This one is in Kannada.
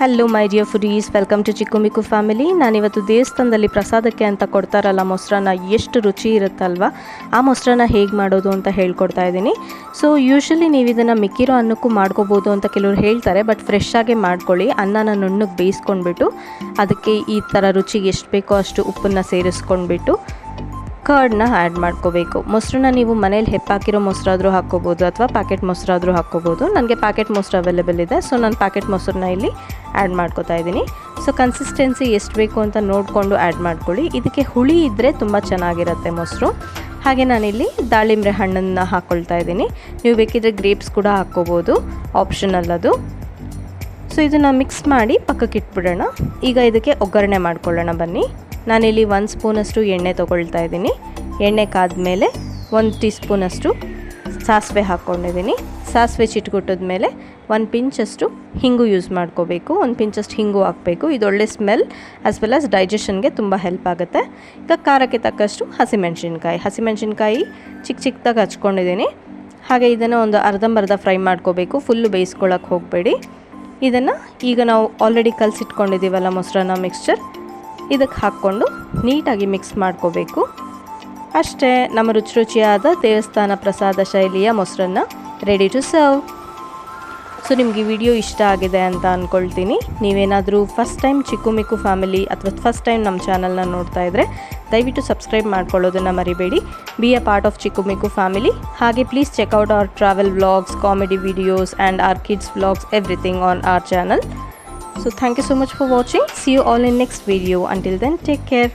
Hello my dear foodies welcome to Chikku Mikku family ನಾನಿವತ್ತು ದೇವಸ್ಥಾನದಲ್ಲಿ ಪ್ರಸಾದಕ್ಕೆ ಅಂತ ಕೊಡ್ತಾರಲ್ಲ ಮೊಸರನ್ನ, ಎಷ್ಟು ರುಚಿ ಇರುತ್ತಲ್ವ? ಆ ಮೊಸರನ್ನ ಹೇಗೆ ಮಾಡೋದು ಅಂತ ಹೇಳ್ಕೊಡ್ತಾ ಇದ್ದೀನಿ. ಸೊ ಯೂಶ್ವಲಿ ನೀವು ಇದನ್ನು ಮಿಕ್ಕಿರೋ ಅನ್ನಕ್ಕೂ ಮಾಡ್ಕೋಬೋದು ಅಂತ ಕೆಲವರು ಹೇಳ್ತಾರೆ ಬಟ್ ಫ್ರೆಶ್ ಆಗೇ ಮಾಡ್ಕೊಳ್ಳಿ. ಅನ್ನನ ನುಣ್ಣಗೆ ಬೇಯಿಸ್ಕೊಂಡ್ಬಿಟ್ಟು, ಅದಕ್ಕೆ ಈ ಥರ ರುಚಿಗೆ ಎಷ್ಟು ಬೇಕೋ ಅಷ್ಟು ಉಪ್ಪನ್ನು ಸೇರಿಸ್ಕೊಂಡ್ಬಿಟ್ಟು ಕರ್ಡ್ನ ಆ್ಯಡ್ ಮಾಡ್ಕೋಬೇಕು. ಮೊಸರನ್ನ ನೀವು ಮನೇಲಿ ಹೆಪ್ಪಾಕಿರೋ ಮೊಸರಾದರೂ ಹಾಕ್ಕೋಬೋದು ಅಥವಾ ಪ್ಯಾಕೆಟ್ ಮೊಸರಾದರೂ ಹಾಕ್ಕೋಬೋದು. ನನಗೆ ಪ್ಯಾಕೆಟ್ ಮೊಸರು ಅವೈಲೇಬಲ್ ಇದೆ. ಸೊ ನಾನು ಪ್ಯಾಕೆಟ್ ಮೊಸರನ್ನ ಇಲ್ಲಿ ಆ್ಯಡ್ ಮಾಡ್ಕೋತಾ ಇದ್ದೀನಿ. ಸೊ ಕನ್ಸಿಸ್ಟೆನ್ಸಿ ಎಷ್ಟು ಬೇಕು ಅಂತ ನೋಡಿಕೊಂಡು ಆ್ಯಡ್ ಮಾಡ್ಕೊಳ್ಳಿ. ಇದಕ್ಕೆ ಹುಳಿ ಇದ್ದರೆ ತುಂಬ ಚೆನ್ನಾಗಿರುತ್ತೆ ಮೊಸರು. ಹಾಗೆ ನಾನಿಲ್ಲಿ ದಾಳಿಂಬೆ ಹಣ್ಣನ್ನು ಹಾಕ್ಕೊಳ್ತಾ ಇದ್ದೀನಿ. ನೀವು ಬೇಕಿದ್ರೆ ಗ್ರೇಪ್ಸ್ ಕೂಡ ಹಾಕ್ಕೋಬೋದು. ಆಪ್ಷನಲ್ ಅದು. ಸೊ ಇದನ್ನು ಮಿಕ್ಸ್ ಮಾಡಿ ಪಕ್ಕಕ್ಕೆ ಇಟ್ಬಿಡೋಣ ಈಗ ಇದಕ್ಕೆ ಒಗ್ಗರಣೆ ಮಾಡ್ಕೊಳ್ಳೋಣ ಬನ್ನಿ. ನಾನಿಲ್ಲಿ ಒಂದು ಸ್ಪೂನಷ್ಟು ಎಣ್ಣೆ ತೊಗೊಳ್ತಾ ಇದ್ದೀನಿ. ಎಣ್ಣೆ ಕಾದ್ಮೇಲೆ ಒಂದು ಟೀ ಸ್ಪೂನಷ್ಟು ಸಾಸಿವೆ ಹಾಕ್ಕೊಂಡಿದ್ದೀನಿ ಸಾಸಿವೆ ಚಿಟ್ಕೊಟ್ಟದ ಮೇಲೆ ಒಂದು ಪಿಂಚಷ್ಟು ಹಿಂಗು ಯೂಸ್ ಮಾಡ್ಕೋಬೇಕು. ಒಂದು ಪಿಂಚಷ್ಟು ಹಿಂಗು ಹಾಕಬೇಕು. ಇದು ಒಳ್ಳೆ ಸ್ಮೆಲ್ ಆಸ್ ವೆಲ್ ಆಸ್ ಡೈಜೆಷನ್ಗೆ ತುಂಬ ಹೆಲ್ಪ್ ಆಗುತ್ತೆ. ಈಗ ಖಾರಕ್ಕೆ ತಕ್ಕಷ್ಟು ಹಸಿಮೆಣ್ಸಿನ್ಕಾಯಿ. ಹಸಿಮೆಣ್ಸಿನ್ಕಾಯಿ ಚಿಕ್ಕ ಚಿಕ್ಕದಾಗಿ ಹಚ್ಕೊಂಡಿದ್ದೀನಿ. ಹಾಗೆ ಇದನ್ನು ಒಂದು ಅರ್ಧಂಬರ್ಧ ಫ್ರೈ ಮಾಡ್ಕೋಬೇಕು. ಫುಲ್ಲು ಬೇಯಿಸ್ಕೊಳ್ಳೋಕೆ ಹೋಗಬೇಡಿ. ಇದನ್ನು ಈಗ ನಾವು ಆಲ್ರೆಡಿ ಕಲಸಿಟ್ಕೊಂಡಿದ್ದೀವಲ್ಲ ಮೊಸರನ್ನ ಮಿಕ್ಸ್ಚರ್ ಇದಕ್ಕೆ ಹಾಕ್ಕೊಂಡು ನೀಟಾಗಿ ಮಿಕ್ಸ್ ಮಾಡ್ಕೋಬೇಕು. ಅಷ್ಟೇ ನಮ್ಮ ರುಚಿ ರುಚಿಯಾದ ದೇವಸ್ಥಾನ ಪ್ರಸಾದ ಶೈಲಿಯ ಮೊಸರನ್ನ ರೆಡಿ ಟು ಸರ್ವ್ ಸೊ ನಿಮಗೆ ವಿಡಿಯೋ ಇಷ್ಟ ಆಗಿದೆ ಅಂತ ಅಂದ್ಕೊಳ್ತೀನಿ ನೀವೇನಾದರೂ first time Chikku Mikku family ಅಥವಾ ಫಸ್ಟ್ ಟೈಮ್ ನಮ್ಮ ಚಾನಲ್ನ ನೋಡ್ತಾ ಇದ್ದರೆ ದಯವಿಟ್ಟು ಸಬ್ಸ್ಕ್ರೈಬ್ ಮಾಡ್ಕೊಳ್ಳೋದನ್ನು ಮರಿಬೇಡಿ. Be a part of Chikku Mikku family ಹಾಗೆ please check out our travel vlogs comedy videos and our kids vlogs everything on our channel So thank you so much for watching. See you all in next video. Until then, take care.